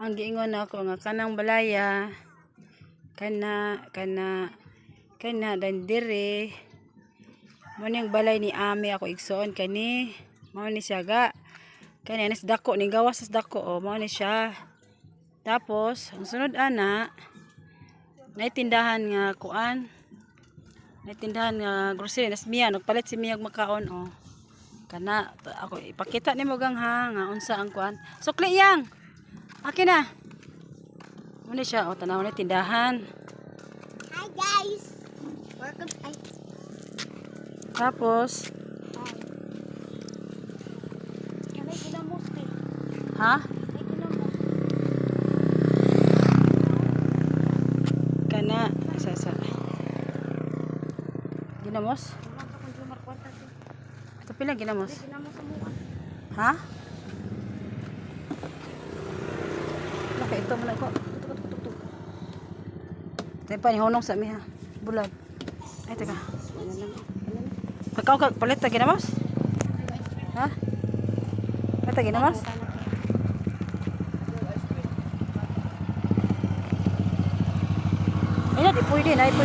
Ang giingon ako nga kanang balaya kana kana kana dandire mo ning balay ni Ami ako igsoon kani mao ni siya ga kani anas dako ni gawas sa dako oh mao ni siya. Tapos ang sunod ana naitindahan nga kuan naitindahan nga grocery nas miya nagpalit si miya og makaon oh kana ako ipakita nimo gang ha nga unsa ang kuan. Sukli yang akin na Muna siya, o tanaw na tindahan. Hi guys! Welcome ay, Tapos, ha? Kana, sa sa. Ginamos? Ito pila ginamos? Mukha. Ha? kat itu mana kok. Tuk tuk tuk tuk. Tempat ni honong sat meh. Bulan. Ai tengah. Kau kau kau pelit tak kena mas? Ha? Pelit tak kena mas? Ini ada puyi dia, ada.